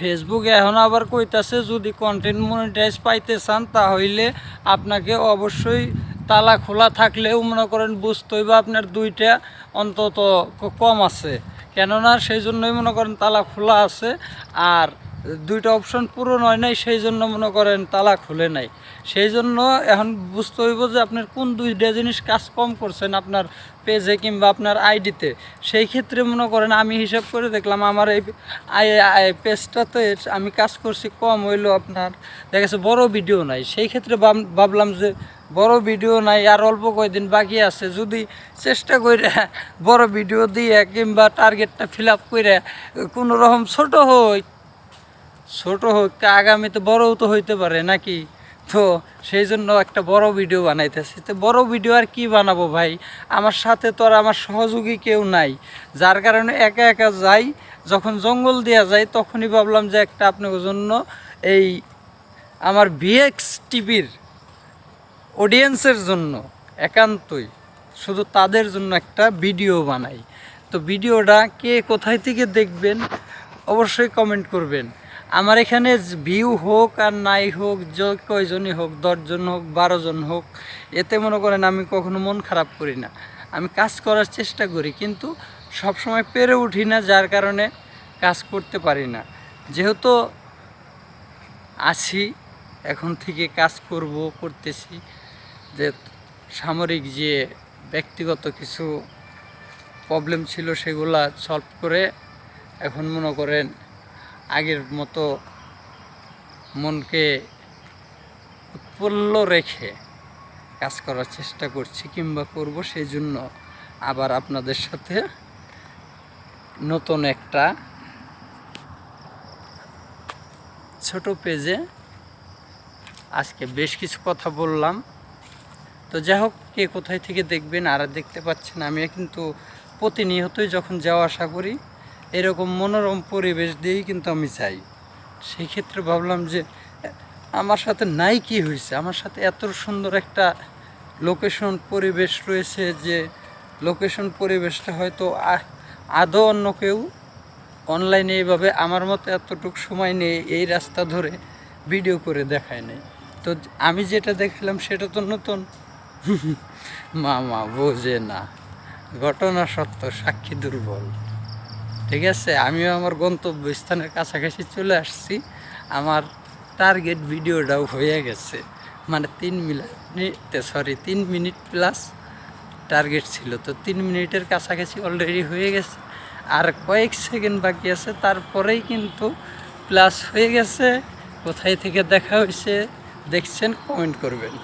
ফেসবুকে এখন আবার কইতাছে, যদি কন্টেন্ট মনিটাইজ পাইতে চান তাহলে আপনাকে অবশ্যই তালা খোলা থাকলেও মনে করেন বুঝতে বা আপনার দুইটা অন্তত কম আছে। কেননা সেই জন্যই মনে করেন তালা খোলা আছে। আর দুইটা অপশন পূরণ হয় নাই, সেই জন্য মনে করেন তালা খুলে নাই। সেই জন্য এখন বুঝতে হইব যে আপনার কোন দুইটা জিনিস কাজ কম করছেন আপনার পেজে কিংবা আপনার আইডিতে। সেই ক্ষেত্রে মনে করেন আমি হিসাব করে দেখলাম আমার এই পেজটাতে আমি কাজ করছি কম হইল আপনার, দেখা গেছে বড় ভিডিও নাই। সেই ক্ষেত্রে ভাবলাম যে বড় ভিডিও নাই, আর অল্প কয়দিন বাকি আছে। যদি চেষ্টা করে বড় ভিডিও দিয়ে কিংবা টার্গেটটা ফিল আপ করে কোনো রকম ছোট হই ছোট হোক, আগামী তো বড়ও তো হইতে পারে, নাকি? তো সেই জন্য একটা বড় ভিডিও বানাইতেছি। তো বড় ভিডিও আর কি বানাবো ভাই? আমার সাথে তো আর আমার সহযোগী কেউ নাই। যার কারণে একা একা যাই, যখন জঙ্গল দেওয়া যায় তখনই ভাবলাম যে একটা আপনার জন্য এই আমার ভিএক্স টিভির অডিয়েন্সের জন্য একান্তই শুধু তাদের জন্য একটা ভিডিও বানাই। তো ভিডিওটা কে কোথায় থেকে দেখবেন, অবশ্যই কমেন্ট করবেন। আমার এখানে ভিউ হোক আর নাই হোক, যে কয়জনই হোক, দশজন হোক বারো জন হোক, এতে মনে করেন আমি কখনো মন খারাপ করি না। আমি কাজ করার চেষ্টা করি, কিন্তু সবসময় পেরে উঠি না, যার কারণে কাজ করতে পারি না। যেহেতু আছি, এখন থেকে কাজ করব, করতেছি, যে সামরিক যে ব্যক্তিগত কিছু প্রবলেম ছিল, সেগুলা সলভ করে এখন মনে করেন আগের মতো মনকে উৎফুল্ল রেখে কাজ করার চেষ্টা করছি কিংবা করব সেই জন্য আবার আপনাদের সাথে নতুন একটা ছোট পেজে আজকে বেশ কিছু কথা বললাম। তো যাই হোক, কে কোথায় থেকে দেখবেন আর দেখতে পাচ্ছেন আমি কিন্তু প্রতিনিয়তই যখন যাওয়া আসা করি এরকম মনোরম পরিবেশ দিয়েই কিন্তু আমি চাই। সেই ক্ষেত্রে ভাবলাম যে, আমার সাথে নাই কি হয়েছে? আমার সাথে এত সুন্দর একটা লোকেশন পরিবেশ রয়েছে যে লোকেশন পরিবেশটা হয়তো আদৌ অন্য কেউ অনলাইনে এইভাবে আমার মতো এতটুকু সময় নেই এই রাস্তা ধরে ভিডিও করে দেখায় নেই। তো আমি যেটা দেখলাম সেটা তো নতুন। মামা বোঝে না। ঘটনা সত্য, সাক্ষী দুর্বল। ঠিক আছে? আমিও আমার গন্তব্য স্থানের কাছাকাছি চলে আসছি। আমার টার্গেট ভিডিওটাও হয়ে গেছে। মানে তিন মিনিট সরি তিন মিনিট প্লাস টার্গেট ছিল। তো তিন মিনিটের কাছাকাছি অলরেডি হয়ে গেছে। আর কয়েক সেকেন্ড বাকি আছে। তারপরেই কিন্তু প্লাস হয়ে গেছে। কোথায় থেকে দেখা হয়েছে, দেখছেন কমেন্ট করবেন।